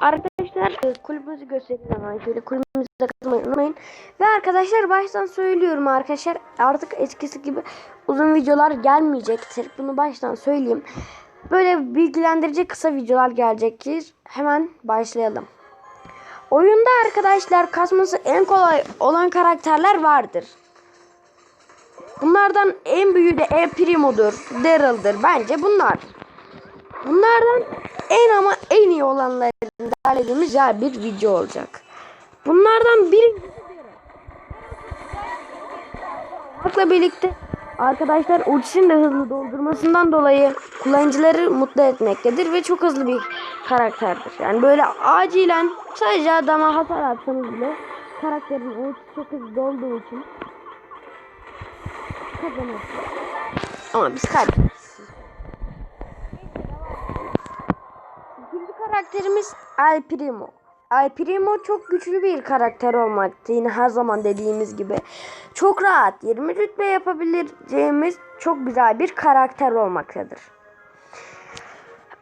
Arkadaşlar e, kulübümüzü göstereyim hemen. Şöyle kulübümüze katılmayı unutmayın. Ve arkadaşlar baştan söylüyorum arkadaşlar. Artık eskisi gibi uzun videolar gelmeyecektir. Bunu baştan söyleyeyim. Böyle bilgilendirici kısa videolar gelecektir. Hemen başlayalım. Oyunda arkadaşlar kasması en kolay olan karakterler vardır. Bunlardan en büyüğü de El Primo'dur, Daryl'dır. Bence bunlar. Bunlardan en ama en iyi olanlarını derlediğimiz güzel bir video olacak. Bunlardan biri Bunlarla birlikte arkadaşlar ultisini de hızlı doldurmasından dolayı kullanıcıları mutlu etmektedir ve çok hızlı bir karakterdir. Yani böyle acilen sadece adama hasar atsanız bile karakterin ultisi çok hızlı dolduğu için kazanır. Ama biz kaybederiz. İkinci karakterimiz El Primo. El Primo çok güçlü bir karakter olmakta. Yine her zaman dediğimiz gibi. Çok rahat 20 rütbe yapabileceğimiz çok güzel bir karakter olmaktadır.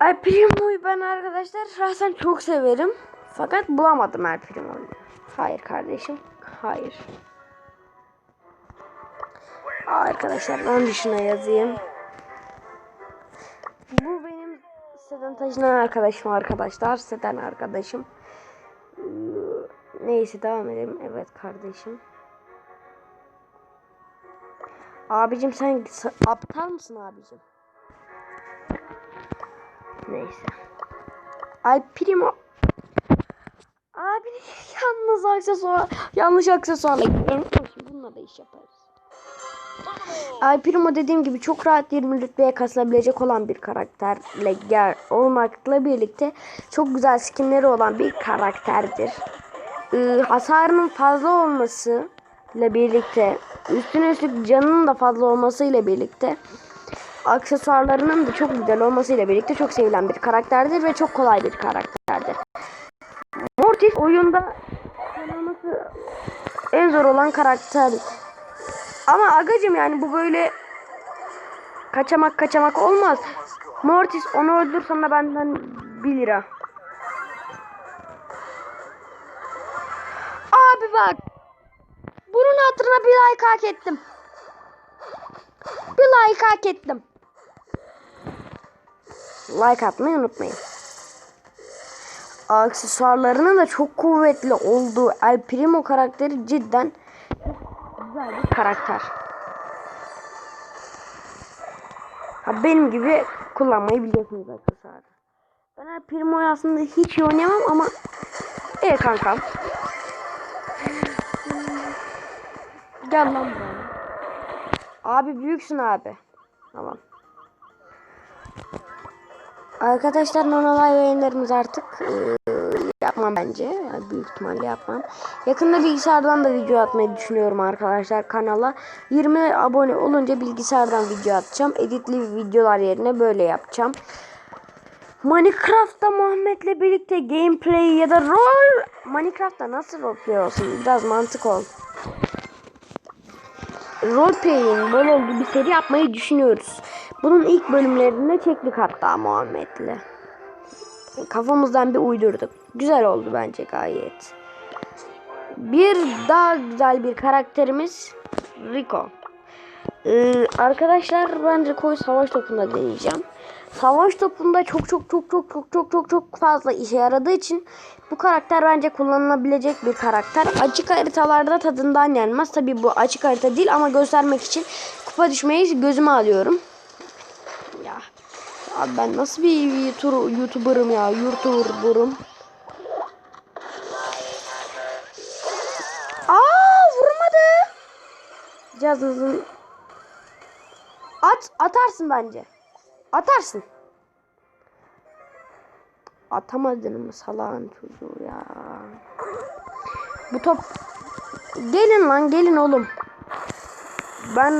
El Primo'yu ben arkadaşlar şahsen çok severim. Fakat bulamadım El Primo'yu. Hayır kardeşim. Hayır. Arkadaşlar bir şuna yazayım. Bu benim siteden taşınan arkadaşım arkadaşlar. Siteden arkadaşım. Neyse devam edelim. Evet kardeşim. Abicim sen aptal mısın abicim? Neyse. Ay primo. Abi yalnız aksesuar yanlış aksesuarla gidiyorum. Bununla da iş yaparız. Ay Primo dediğim gibi çok rahat 20 rütbeye kasılabilecek olan bir karakterle gel olmakla birlikte çok güzel skinleri olan bir karakterdir. Ee, hasarının fazla olması ile birlikte üstüne üstlük canının da fazla olması ile birlikte aksesuarlarının da çok güzel olması ile birlikte çok sevilen bir karakterdir ve çok kolay bir karakterdir. Mortis oyunda kullanılması en zor olan karakter ama agacım yani bu böyle kaçamak kaçamak olmaz. Mortis onu öldürsen de benden 1 lira. Abi bak. Bunun hatırına bir like hak ettim. Bir like hak ettim. Like atmayı unutmayın. Aksesuarlarının da çok kuvvetli olduğu El Primo karakteri cidden güzel bir karakter. Ha, benim gibi kullanmayı biliyorsunuz arkadaşlar. Ben Primo'yu aslında hiç iyi oynayamam ama iyi kankam. Gel lan buraya. Abi büyüksün abi. Tamam. Arkadaşlar normal yayınlarımız artık eee, yapmam bence. Yani büyük ihtimalle yapmam. Yakında bilgisayardan da video atmayı düşünüyorum arkadaşlar kanala. 20 abone olunca bilgisayardan video atacağım. Editli videolar yerine böyle yapacağım. Minecraft'ta Muhammed'le birlikte gameplay ya da rol Minecraft'ta nasıl roleplay olsun? Biraz mantık ol. Roleplay'in bol olduğu bir seri yapmayı düşünüyoruz. Bunun ilk bölümlerini çektik hatta Muhammed'le. Kafamızdan bir uydurduk. Güzel oldu bence gayet. Bir daha güzel bir karakterimiz Rico. Ee, arkadaşlar ben Rico'yu savaş topunda deneyeceğim. Savaş topunda çok çok çok çok çok çok çok çok fazla işe yaradığı için bu karakter bence kullanılabilecek bir karakter. Açık haritalarda tadından yenmez. Tabi bu açık harita değil ama göstermek için kupa düşmeyi gözüme alıyorum. Abi ben nasıl bir tur YouTuber'ım ya YouTuber'ım. Aa vurmadı. Cihazınızın At atarsın bence. Atarsın. Atamadın mı salağın çocuğu ya. Bu top gelin lan gelin oğlum. Ben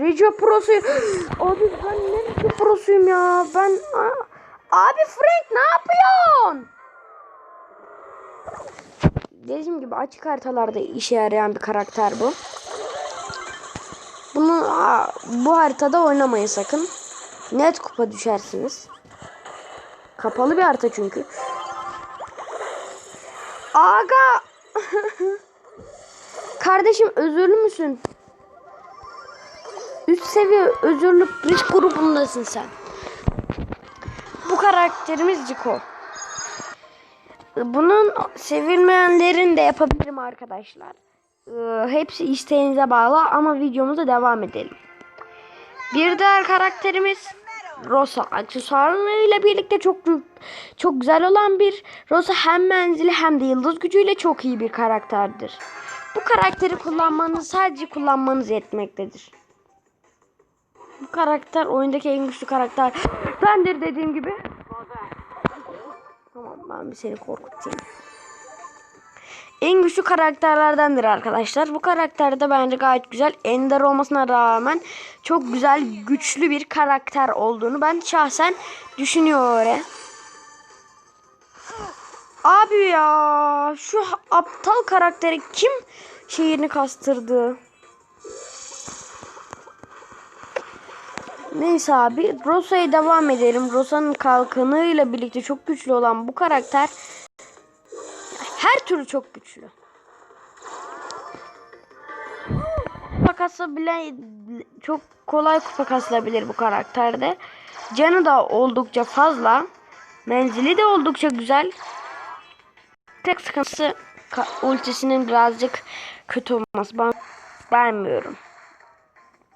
Rejo Pro'suyum. Abi ben ne Rejo Pro'suyum ya. Ben Abi Frank ne yapıyorsun? Dediğim gibi açık haritalarda işe yarayan bir karakter bu. Bunu bu haritada oynamayın sakın. Net kupa düşersiniz. Kapalı bir harita çünkü. Aga! Kardeşim özürlü müsün? Üst seviye özürlük risk grubundasın sen. Bu karakterimiz Ciko. Bunun sevilmeyenlerini de yapabilirim arkadaşlar. Ee, hepsi isteğinize bağlı ama videomuza devam edelim. Bir diğer karakterimiz Rosa. Aksesuarlarıyla birlikte çok çok güzel olan bir Rosa hem menzili hem de yıldız gücüyle çok iyi bir karakterdir. Bu karakteri kullanmanız sadece kullanmanız yetmektedir. Bu karakter oyundaki en güçlü karakter. Bendir dediğim gibi. Tamam ben bir seni korkutayım. En güçlü karakterlerdendir arkadaşlar. Bu karakter de bence gayet güzel. Ender olmasına rağmen çok güzel, güçlü bir karakter olduğunu ben şahsen düşünüyorum. Abi ya şu aptal karakteri kim şehrini kastırdı? Neyse abi Rosa'ya devam edelim. Rosa'nın kalkanıyla birlikte çok güçlü olan bu karakter her türlü çok güçlü. Kupa kasabile çok kolay kupa kasılabilir bu karakterde. Canı da oldukça fazla. Menzili de oldukça güzel. Tek sıkıntısı ultisinin birazcık kötü olması. Ben beğenmiyorum.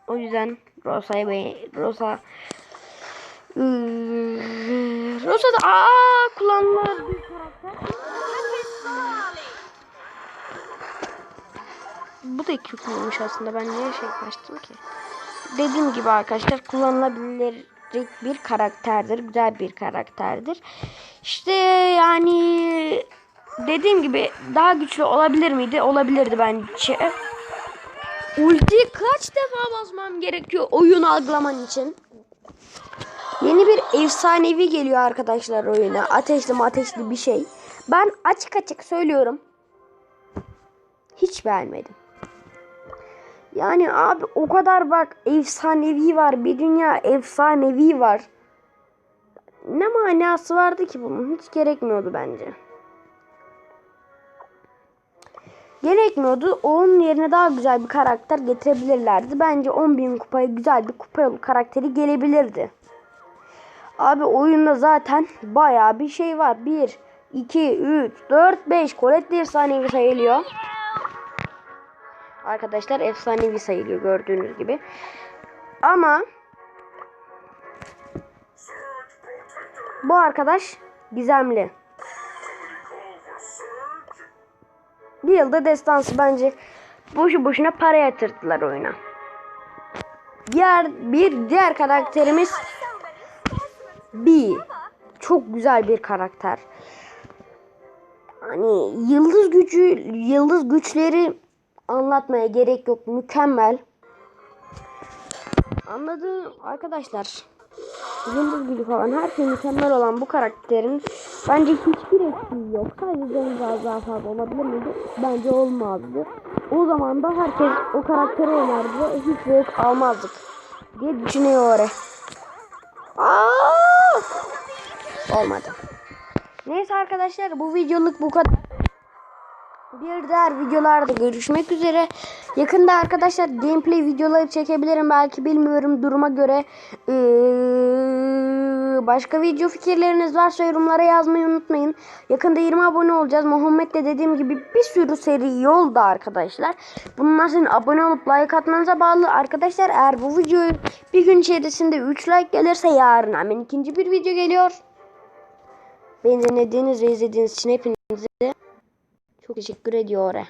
O yüzden Rosa'yı be Rosa Rosa da aa kullanılır bir karakter. Bu da iki kullanmış aslında. Ben niye şey açtım ki? Dediğim gibi arkadaşlar kullanılabilir bir karakterdir. Güzel bir karakterdir. İşte yani dediğim gibi daha güçlü olabilir miydi? Olabilirdi bence. Ulti kaç defa basmam gerekiyor oyun algılaman için? Yeni bir efsanevi geliyor arkadaşlar oyuna. Ateşli ateşli bir şey. Ben açık açık söylüyorum. Hiç beğenmedim. Yani abi o kadar bak efsanevi var. Bir dünya efsanevi var. Ne manası vardı ki bunun? Hiç gerekmiyordu bence. Gerekmiyordu. Onun yerine daha güzel bir karakter getirebilirlerdi. Bence 10.000 kupaya güzel bir kupa karakteri gelebilirdi. Abi oyunda zaten baya bir şey var. 1, 2, 3, 4, 5. Colette efsanevi sayılıyor. Arkadaşlar efsanevi sayılıyor gördüğünüz gibi. Ama bu arkadaş gizemli. Bir yılda destansı bence boşu boşuna para yatırdılar oyuna. Diğer bir diğer karakterimiz B. Çok güzel bir karakter. Hani yıldız gücü, yıldız güçleri anlatmaya gerek yok. Mükemmel. Anladım arkadaşlar. Yıldız gücü falan her şey mükemmel olan bu karakterin bence hiçbir eksiği yok. Sadece canı daha fazla olabilir miydi? Bence olmazdı. O zaman da herkes o karakteri oynardı ve hiç zevk almazdık diye düşünüyor. Aa! Olmadı. Neyse arkadaşlar bu videoluk bu kadar. Bir diğer videolarda görüşmek üzere. Yakında arkadaşlar gameplay videoları çekebilirim belki bilmiyorum duruma göre. Ee, başka video fikirleriniz varsa yorumlara yazmayı unutmayın. Yakında 20 abone olacağız. Muhammed de dediğim gibi bir sürü seri yolda arkadaşlar. Bunlar sizin abone olup like atmanıza bağlı. Arkadaşlar eğer bu videoyu bir gün içerisinde 3 like gelirse yarın hemen ikinci bir video geliyor. Beni dinlediğiniz ve izlediğiniz için hepinize çok teşekkür ediyorum.